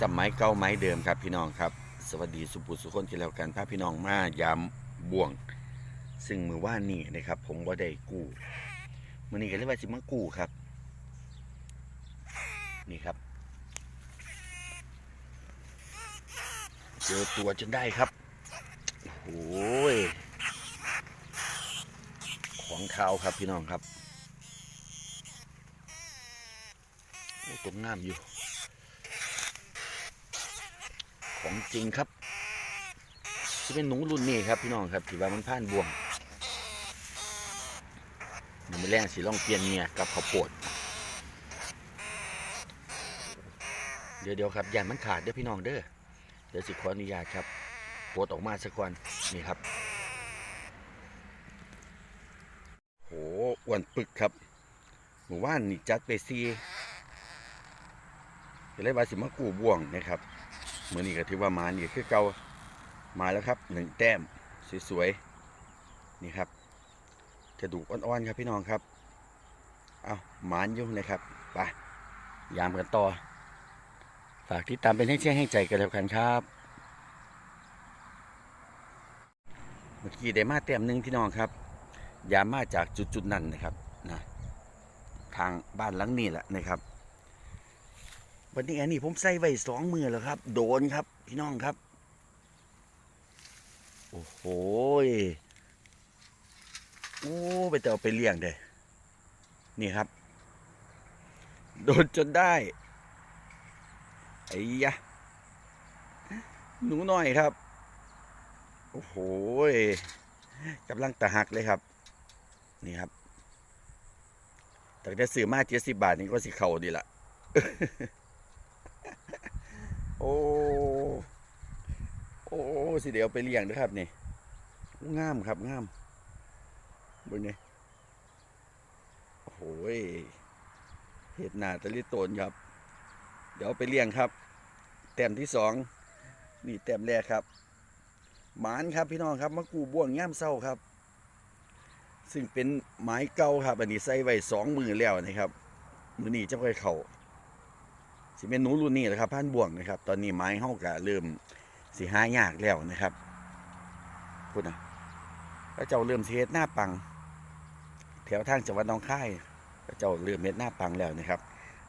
สมัยเก่าไม้เดิมครับพี่น้องครับ สวัสดีสุปุสุคนที่แล้วกันพาพี่น้องมายามบ่วง ซึ่งมือว่านี่นะครับ ผมว่าได้กู้มื่อนี้ก็เรียกว่าสิมากู้ครับ นี่ครับ เจอตัวจนได้ครับโอ้ยของขาวครับพี่น้องครับตัวงามอยู่ ของจริงครับที่เป็นหนูรุ่นนี้ครับพี่น้องครับที่ว่ามันผ่านบ่วงมันไม่แรงสีล่องเปลี่ยนเนี่ยกับข้าวโพดเดี๋ยวเดี๋ยวครับยานมันขาดเด้อพี่น้องเด้อเดี๋ยวสิขออนุญาตครับโพดออกมาสักวันนี่ครับโหอ้วนปึกครับหมู่บ้านนี่จัดไปซีจะเลยว่าสิมากูบ่วงนะครับ เมื่อนี้ก็ถือว่ามานี่คือเก่ามาแล้วครับหนึ่งแต้มสวยๆนี่ครับกระดูกอ่อนๆครับพี่น้องครับ เอาหมานยุ่งเลยครับไปยามกันต่อ ฝากติดตามเป็นให้เชื่อให้ใจกันแล้วกันครับ เมื่อกี้ได้มาแต้มหนึ่งพี่น้องครับ ยามมาจากจุดๆนั้นนะครับนะทางบ้านหลังนี้แหละนะครับ วันนี้อันนี้ผมใส่ไว้สองมือแล้วครับ โดนครับ พี่น้องครับ โอ้โหโอ้ไปแต่เอาไปเลี้ยงเด้นี่ครับ โดนจนได้ไอ้ยะหนูน้อยครับ โอ้โหกำลังตะหักเลยครับ นี่ครับแต่จะซื้อมาเจ็ดสิบบาทนี่ก็สิเข่าดีละ โอ้โอ้สิเดี๋ยวไปเลี้ยงด้วยครับนี่งามครับงามบนนี้โอ้โหเห็ดหนาตะลิโตนครับ เดี๋ยวไปเลี้ยงครับ แต้มที่สองนี่แต้มแรกครับ หมานครับพี่น้องครับมะกูบ่วงย่ามเศร้าครับ ซึ่งเป็นไม้เก่าครับ อันนี้ใส่ไว้สองมือแล้วนะครับ มือนี้จะค่อยเข่า สิเป็นหนูรุ่นนี้แหละครับพันบ่วงนะครับ ตอนนี้ไม้เฮากะเริ่มสิหายากแล้วนะครับพูดนะแล้วเจ้าเริ่มเฮ็ดหน้าปัง แถวทางจังหวัดหนองคายเจ้าเริ่มเฮ็ดหน้าปังแล้วนะครับ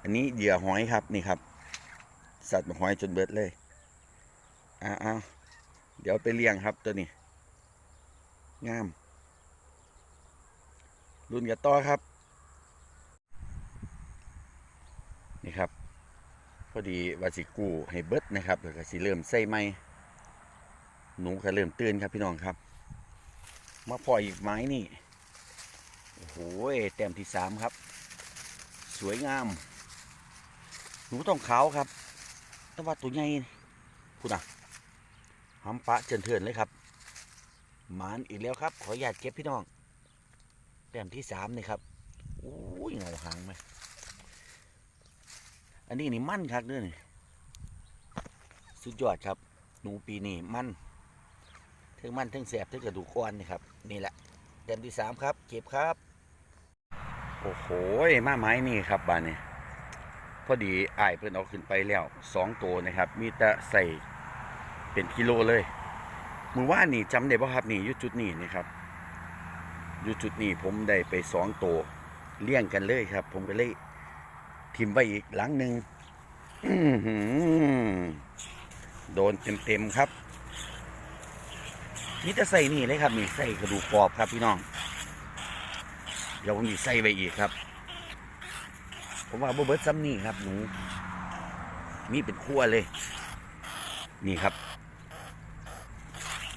อันนี้เหยื่อหอยครับนี่ครับ สัตว์หอยจนเบิดเลยอ้าวเดี๋ยวไปเลี้ยงครับตัวนี้งาม รุ่นกับต่อครับ นี่ครับ พอดีว่าสิกูให้เบิดนะครับแล้วก็สิเริ่มใส่ไม้หนูก็เริ่มตื่นครับพี่น้องครับ มาพออีกไม้นี่โอ้โหแต้มที่สามครับ สวยงาม หนูต้องขาวครับแต่ว่าตัวใหญ่พูดนะหำปะเจินเถื่อนเลยครับหมานอีกแล้วครับ ขออนุญาตเก็บพี่น้องแต้มที่สามนี่ครับโอ้ยเงาหางไหม อันนี้นี่มั่นครับเด้อนี่สุดยอดครับ หนูปีนี้มั่นถึงมั่นถึงแสบถึงกระดูกอ่อนนี่ครับ นี่แหละเต็มที่สามครับ เก็บครับ โอ้โหมาไม้นี่ครับบ้านนี้พอดีอ้ายเพิ่นเอาขึ้นไปแล้วสองตัวนะครับ มีแต่ใส่เป็นกิโลเลยมือว่านี่จำได้ป่ะครับนี่ยู่จุดนี้นี่ครับยู่จุดนี้ผมได้ไปสองตัวเลี้ยงกันเลยครับ ผมก็เลย ทิมไว้อีกหลังหนึ่งโดนเต็มๆครับนี่จะใส่นี่เลยครับนี่ใส่กระดูกกรอบครับพี่น้อง เดี๋ยวผมมีใส่ไปอีกครับ ผมว่าบ่เบิร์ดซ้ำนี่ครับหนูนี่เป็นขั้วเลย นี่ครับ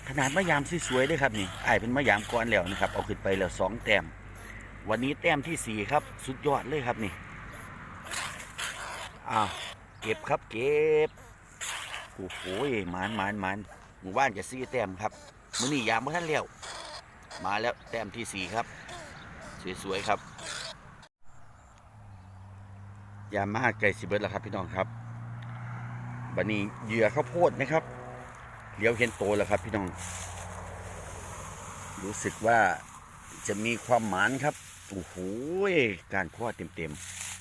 ขนาดมะยามสวยๆเลยครับนี่ไอเป็นมะยามก้อนแล้วนะครับ เอาขึ้นไปแล้วสองแต้มวันนี้แต้มที่สี่ครับ สุดยอดเลยครับนี่ อ้าวเก็บครับเก็บโอ้โหหมันหมันหมันหมู่บ้านจะซีแต้มครับมือนี้ยามเมื่อท่านเลี้ยวมาแล้วแต้มที่สี่ครับ สวยๆครับ ยามมาไก่สิเบิร์ดแล้วครับพี่น้องครับบันนี้เหยื่อข้าวโพดนะครับเลี้ยวเห็นโตแล้วครับพี่น้อง รู้สึกว่าจะมีความหมานครับโอ้โหการข้อเต็มๆ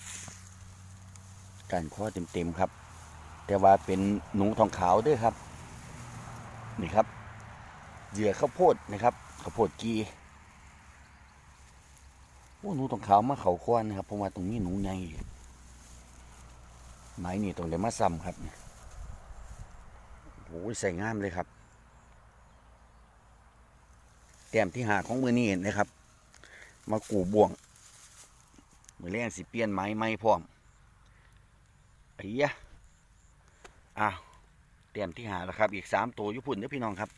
การข้อเต็มๆครับ แต่ว่าเป็นหนูทองขาวด้วยครับ นี่ครับ เหยื่อข้าวโพดนะครับข้าวโพดกีโอ้หนูทองขาวมาเขาควนนะครับเพราะว่าตรงนี้หนูใหญ่ไม้นี่ตรงเดี๋ยวมาซ้ำครับโอ้ยใส่งามเลยครับ แต้มที่หาของมือนี้นะครับ มากูบ่วง มือแรงสิเปลี่ยนไม้ไม้พร้อม ไอ้ยะอ้าวแต้มที่หาแล้วครับ อีกสามตัวยุพุ่นเด้อพี่น้องครับ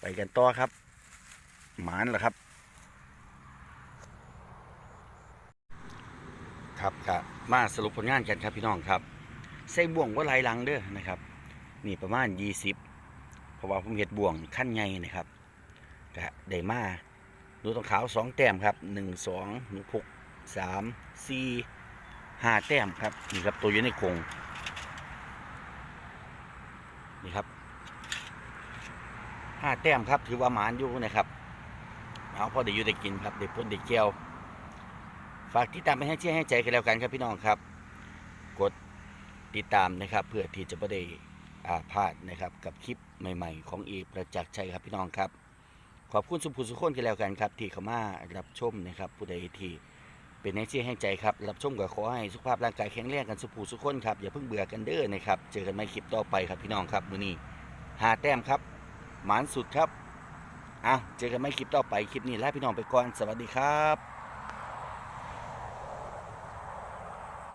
ไปกันต่อครับ หมานแล้วครับ ครับครับมาสรุปผลงานกันครับพี่น้องครับใส่บ่วงว่าลายลังเด้อนะครับ นี่ประมาณยี่สิบเพราะว่าผมเห็ดบ่วงขั้นใหญ่นะครับกะได้มาดูตรงขาวสองแต้มครับหนึ่งสองหนึ่งหกสามสี่ ห้าแต้มครับ นี่ครับตัวอยู่ในกรงนี่ครับห้าแต้มครับถือว่าหมานอยู่นะครับเอาพอได้อยู่ได้กินครับได้พ่นได้เจียว ฝากติดตามไปให้เชื่อให้ใจกันแล้วกันครับพี่น้องครับ กดติดตามนะครับ เพื่อที่จะไม่ได้อาพลาดนะครับ กับคลิปใหม่ ๆ ของเอกประจักษ์ชัยครับพี่น้องครับ ขอบคุณสุภูสุขคนกันแล้วกันครับ ที่เข้ามารับชมนะครับ ผู้ใดที่ เป็นแนเชื่อให้ใจครับ รับชมกับขอให้สุขภาพร่างกายแข็งแรงกันสุภูสุขคนครับ อย่าเพิ่งเบื่อกันเด้อนะครับ เจอกันใหม่คลิปต่อไปครับพี่น้องครับมือนี้หาแต้มครับ หมานสุดครับอะเจอกันใหม่คลิปต่อไปคลิปนี้ลาพี่น้องไปก่อนสวัสดีครับ